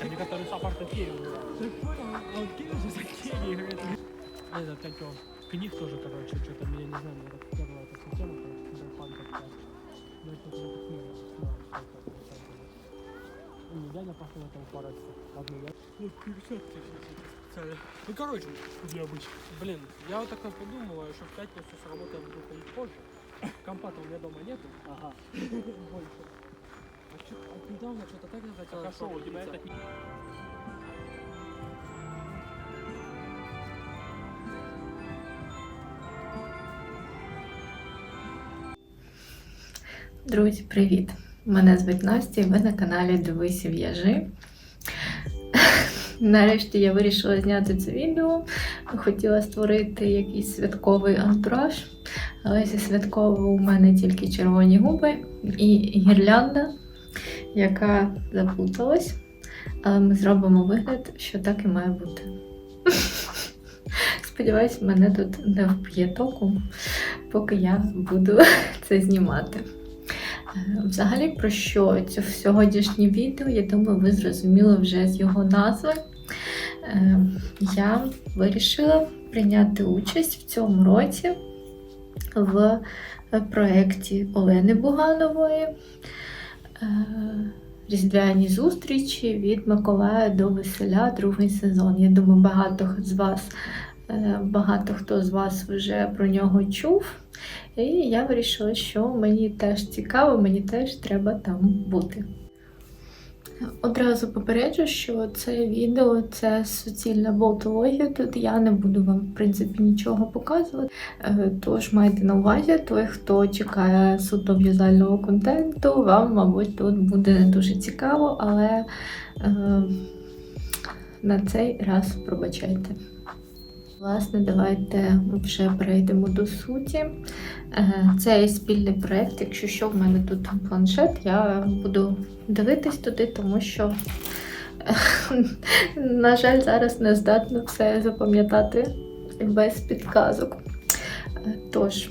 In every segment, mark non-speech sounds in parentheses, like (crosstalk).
Они которые с апарта перевели. А вот кинул за серии, говорит. Это как его, книг тоже, короче, что-то, я не знаю, мне так первая эта система, короче, Cyberpunk такая. Ну, это на самом деле. Ну, дядя пошел на этого парочку. Ладно, я... Ну, 50 тысяч специально. Ну, короче, необычно. Блин, я вот такой подумала, что в пятницу с работы я буду ходить позже. Компа-то у меня дома нету. Ага. Больше. А чё, а недавно что-то так захотелось. А шо, у тебя это Друзі, привіт! Мене звуть Настя і ви на каналі Дивися В'яжи. (laughs) Нарешті я вирішила зняти це відео. Хотіла створити якийсь святковий антураж, але зі святкового у мене тільки червоні губи і гірлянда, яка заплуталась. Але ми зробимо вигляд, що так і має бути. (laughs) Сподіваюсь, мене тут не вп'є току, поки я буду (laughs) це знімати. Взагалі, про що це сьогоднішнє відео, я думаю, ви зрозуміли вже з його назви. Е, Я вирішила прийняти участь в цьому році в проєкті Олени Буганової е, Різдвяні зустрічі від Миколая до Веселя, другий сезон. Я думаю, багато з вас, багато хто з вас вже про нього чув. І я вирішила, що мені теж цікаво, мені теж треба там бути. Одразу попереджу, що це відео це суцільна болтологія. Тут я не буду вам, в принципі, нічого показувати. Е, Тож майте на увазі, той, хто чекає суто в'язального контенту, вам, мабуть, тут буде не дуже цікаво, але е, на цей раз пробачайте. Власне, давайте вже перейдемо до суті. Це Це спільний проєкт. Якщо що, в мене тут планшет, я буду дивитись туди, тому що, е, (laughs) на жаль, зараз не здатна все запам'ятати без підказок. Тож,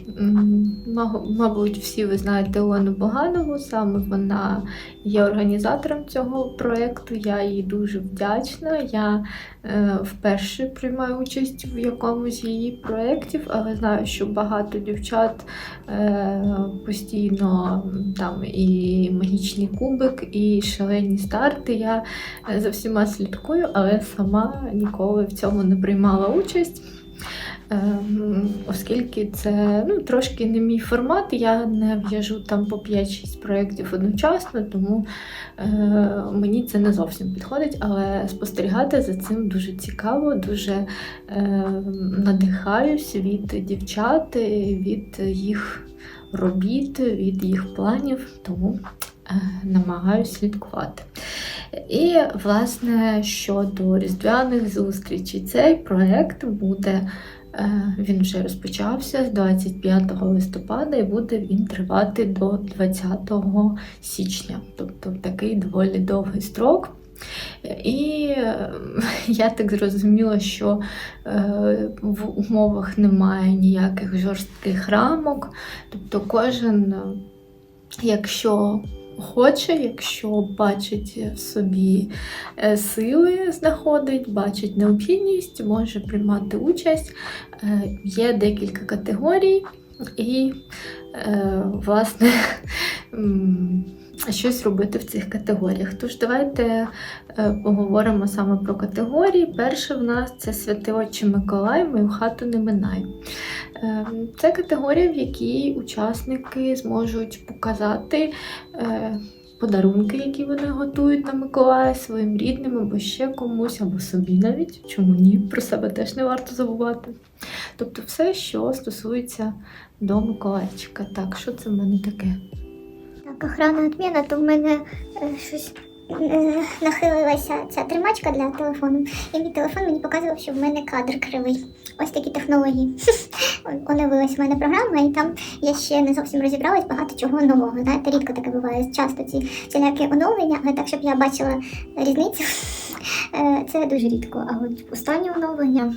мабуть, всі ви знаєте Олену Боганову, саме вона є організатором цього проєкту. Я їй дуже вдячна. Я е, вперше приймаю участь в якомусь її проєктів, але знаю, що багато дівчат е, постійно там і магічний кубик, і шалені старти. Я за всіма слідкую, але сама ніколи в цьому не приймала участь. Ем, Оскільки це ну, трошки не мій формат, я не в'яжу там по 5-6 проєктів одночасно, тому е, мені це не зовсім підходить, але спостерігати за цим дуже цікаво, дуже е, надихаюсь від дівчат, від їх робіт, від їх планів, тому е, намагаюся слідкувати. І, власне, щодо різдвяних зустрічей, цей проєкт буде. Е, Він вже розпочався з 25 листопада і буде він тривати до 20 січня, тобто такий доволі довгий строк. І е, я так зрозуміла, що е, в умовах немає ніяких жорстких рамок, тобто кожен, якщо хоче, якщо бачить в собі е, сили, знаходить, бачить необхідність, може приймати участь. Е, Є декілька категорій, і, е, власне, (laughs) щось робити в цих категоріях. Тож давайте е, поговоримо саме про категорії. Перше в нас це святий Отче Миколай, мою хату не минай. Е, Це категорія, в якій учасники зможуть показати. е, Подарунки, які вони готують на Миколая своїм рідним або ще комусь, або собі навіть. Чому ні? Про себе теж не варто забувати. Тобто все, що стосується до Миколайчика. Так, що це в мене таке? Охрана відміна, то в мене е, щось е, нахилилася ця тримачка для телефону, і мій телефон мені показував, що в мене кадр кривий. Ось такі технології. (laughs) Оновилась в мене програма, і там я ще не зовсім розібралась багато чого нового. Знаєте, рідко таке буває. Часто ці всілякі оновлення, але так, щоб я бачила різницю, (laughs) е, це дуже рідко. А от останнє оновлення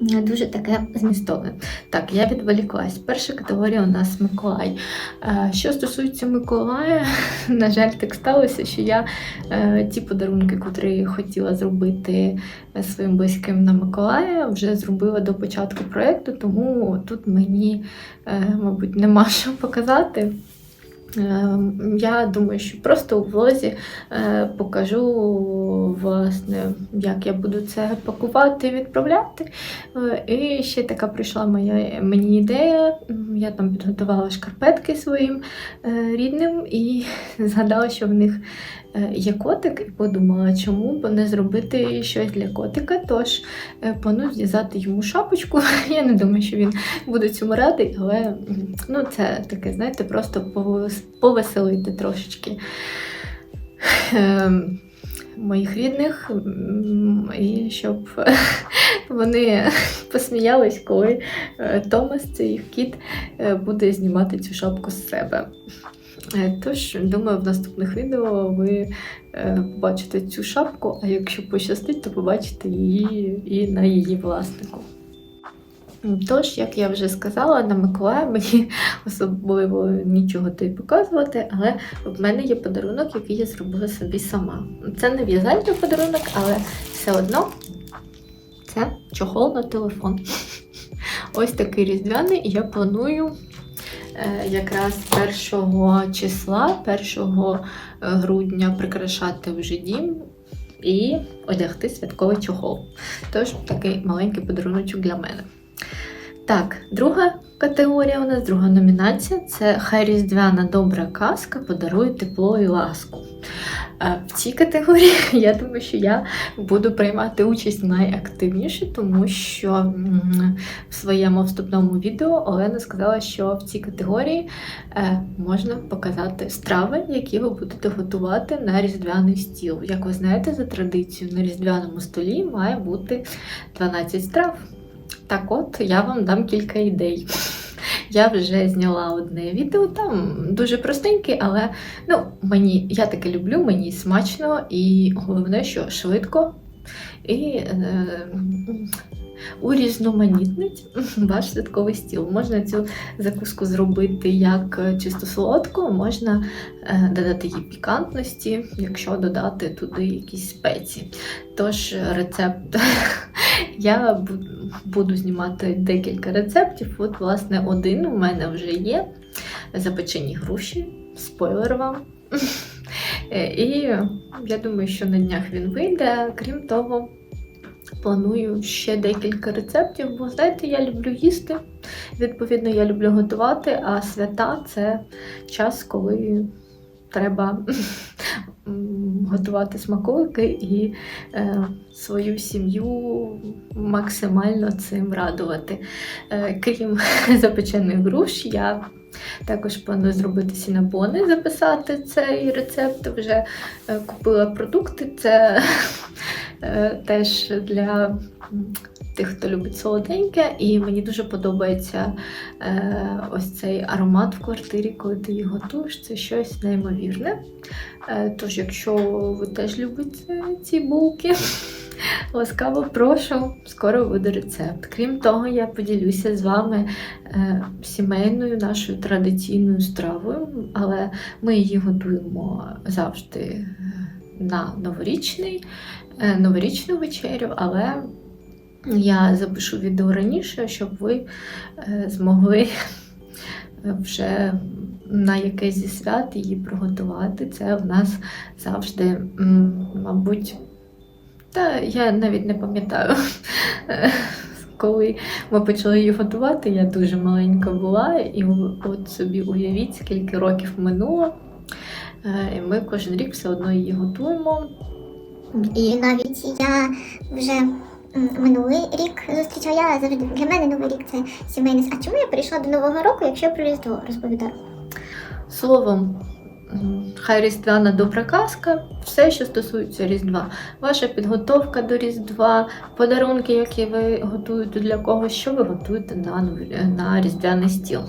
Дуже таке змістове. Так, я відволіклась. Перша категорія у нас Миколай. Е, Що стосується Миколая, (laughs) на жаль, так сталося, що я е, ті подарунки, котрі хотіла зробити е, своїм близьким на Миколая, вже зробила до початку проєкту, тому тут мені, мабуть, нема що показати. Е, Я думаю, що просто у влозі е, покажу, власне, як я буду це пакувати відправляти. Е, І ще така прийшла моя мені ідея. Я там підготувала шкарпетки своїм е, рідним і (laughs) згадала, що в них є котик, і подумала, чому б не зробити щось для котика. Тож е, планую зв'язати йому шапочку. (laughs) Я не думаю, що він буде цьому радий, але ну, це таке, знаєте, просто повеселити трошечки. Ем, Моїх рідних, і щоб (laughs) вони посміялись, коли е, Томас, це їх кіт, е, буде знімати цю шапку з себе. Е, Тож, думаю, в наступних відео ви е, побачите цю шапку, а якщо пощастить, то побачите її і на її власнику. Тож, як я вже сказала, на Миколая мені (laughs) особливо нічого тобі показувати, але в мене є подарунок, який я зробила собі сама. Це не в'язальний подарунок, але все одно це чохол на телефон. (laughs) Ось такий різдвяний, і я планую якраз 1 числа, 1 грудня прикрашати вже дім і одягти святковий чохол. Тож такий маленький подаруночок для мене. Так, друга категорія у нас, друга номінація це Хай різдвяна добра казка подарує тепло і ласку. Е, В цій категорії (laughs) я думаю, що я буду приймати участь найактивніше, тому що в своєму вступному відео Олена сказала, що в цій категорії е, можна показати страви, які ви будете готувати на різдвяний стіл. Як ви знаєте, за традицією на різдвяному столі має бути 12 страв. Так от, я вам дам кілька ідей. Я вже зняла одне відео, там дуже простеньке, але ну, мені, я таке люблю, мені смачно і головне, що швидко і е, урізноманітнить (laughs) ваш святковий стіл. Можна цю закуску зробити як е, чисто солодку, можна е, додати їй пікантності, якщо додати туди якісь спеції. Тож рецепт (laughs) я буду знімати декілька рецептів. От, власне, один у мене вже є. Запечені груші, спойлер вам. (laughs) Е, І я думаю, що на днях він вийде. Крім того, планую ще декілька рецептів, бо знаєте, я люблю їсти. Відповідно, я люблю готувати, а свята це час, коли треба (laughs) готувати смаколики і е, свою сім'ю максимально цим радувати. Е, крім (laughs) запечених груш, я також планую зробити сінабони, записати цей рецепт. Вже е, купила продукти. Це е, теж для тих, хто любить солоденьке, і мені дуже подобається е, ось цей аромат в квартирі, коли ти її готуєш. Це щось неймовірне. Тож, якщо ви теж любите ці булки, ласкаво прошу, скоро буде рецепт. Крім того, я поділюся з вами е, сімейною нашою традиційною стравою, але ми її готуємо завжди е, на новорічний, е, новорічну вечерю, але я запишу відео раніше, щоб ви змогли вже на якесь зі свят її приготувати. Це в нас завжди, мабуть, та я навіть не пам'ятаю. (laughs) Коли ми почали її готувати, я дуже маленька була, і от собі уявіть, скільки років минуло. Е, І ми кожен рік все одно її готуємо. І навіть я вже минулий рік зустрічала. Я завжди для мене новий рік це сімейний. А чому я прийшла до нового року, якщо про Різдво розповідаю? Словом, хай різдвяна добра казка, все, що стосується Різдва. Ваша підготовка до Різдва, подарунки, які ви готуєте для когось, що ви готуєте на, на різдвяний стіл.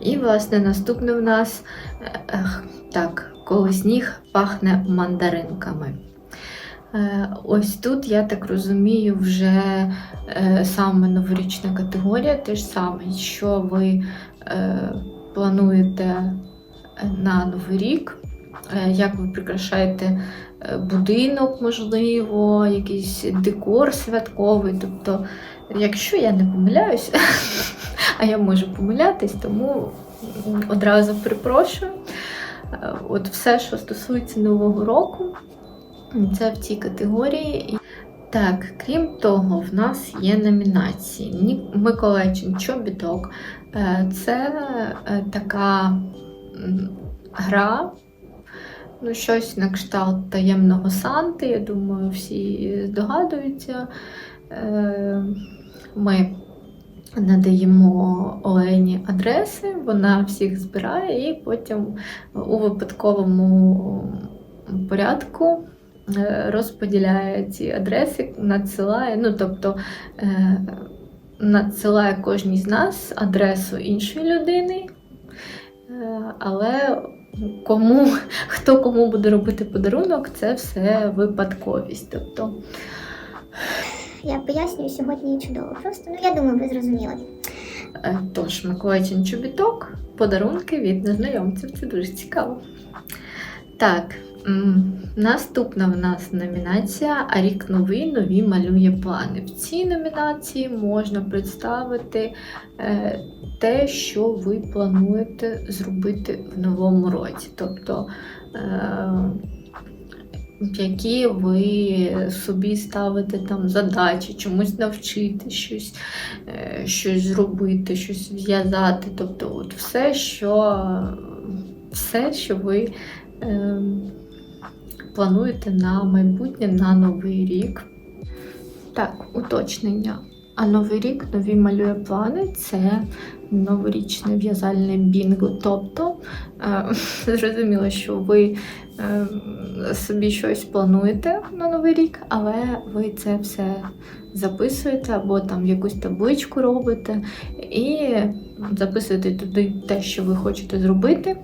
І, власне, наступне в нас е, так, коли сніг пахне мандаринками. Е, Ось тут, я так розумію, вже е, саме новорічна категорія, те ж саме, що ви плануєте на Новий рік, е, як ви прикрашаєте е, будинок, можливо, якийсь декор святковий. Тобто, якщо я не помиляюсь, (laughs) а я можу помилятись, тому одразу перепрошую. Е, От все, що стосується Нового року, це в цій категорії. Так, крім того, в нас є номінації. Миколайчин Чобіток. Це така гра, ну, щось на кшталт таємного Санти. Я думаю, всі здогадуються. Е, Ми надаємо Олені адреси, вона всіх збирає і потім у випадковому порядку е, розподіляє ці адреси, надсилає, ну тобто е, надсилає кожній з нас адресу іншої людини, але кому, хто кому буде робити подарунок, це все випадковість. Тобто Я пояснюю сьогодні чудово. Просто ну я думаю, ви зрозуміли. Е, Тож, Миколайчин чобіток, подарунки від незнайомців. Це дуже цікаво. Так, наступна в нас номінація А рік новий нові малює плани. В цій номінації можна представити е, те, що ви плануєте зробити в новому році. Тобто, е, які ви собі ставите там задачі, чомусь навчити щось, е, щось зробити, щось зв'язати. Тобто, от все, що, все, що ви е, плануєте на майбутнє, на новий рік. Так, уточнення. А новий рік нові малює плани це новорічне в'язальне бінго. Тобто е, (laughs) зрозуміло, що ви е, собі щось плануєте на новий рік, але ви це все записуєте або там якусь табличку робите і записуєте туди те, що ви хочете зробити.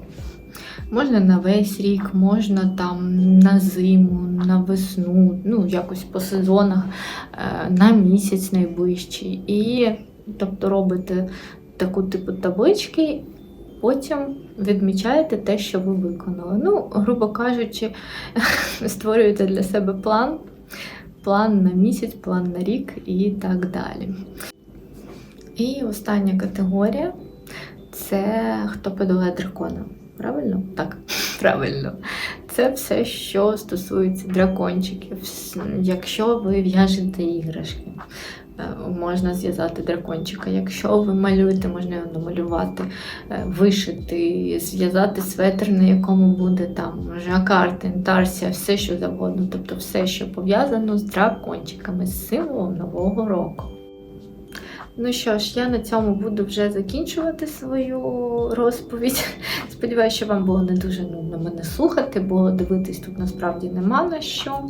Можна на весь рік, можна там на зиму, на весну, ну якось по сезонах, е, на місяць найближчий. І тобто робите таку типу таблички, потім відмічаєте те, що ви виконали. Ну, грубо кажучи, (laughs) створюєте для себе план, план на місяць, план на рік і так далі. І остання категорія це хто подолає дракона. Правильно? Так, (laughs) правильно. Це все, що стосується дракончиків. Якщо ви в'яжете іграшки, е, можна зв'язати дракончика. Якщо ви малюєте, можна його намалювати, е, вишити, зв'язати светр, на якому буде там жакард, інтарсія, все що завгодно. Тобто все, що пов'язано з дракончиками, з символом Нового року. Ну що ж, я на цьому буду вже закінчувати свою розповідь. (laughs) Сподіваюся, що вам було не дуже нудно мене слухати, бо дивитись тут насправді нема на що.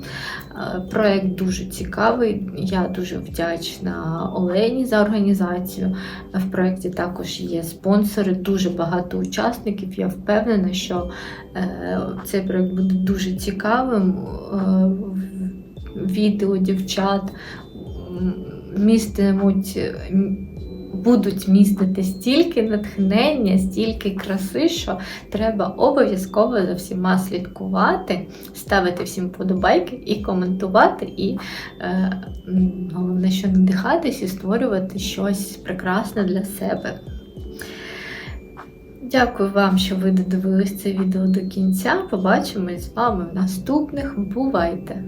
Е, Проект дуже цікавий. Я дуже вдячна Олені за організацію. В проєкті також є спонсори, дуже багато учасників. Я впевнена, що е, цей проєкт буде дуже цікавим. Е, Відео дівчат містимуть, будуть містити стільки натхнення, стільки краси, що треба обов'язково за всіма слідкувати, ставити всім подобайки і коментувати, і е, головне, що надихатись і створювати щось прекрасне для себе. Дякую вам, що ви додивились це відео до кінця. Побачимось з вами в наступних. Бувайте!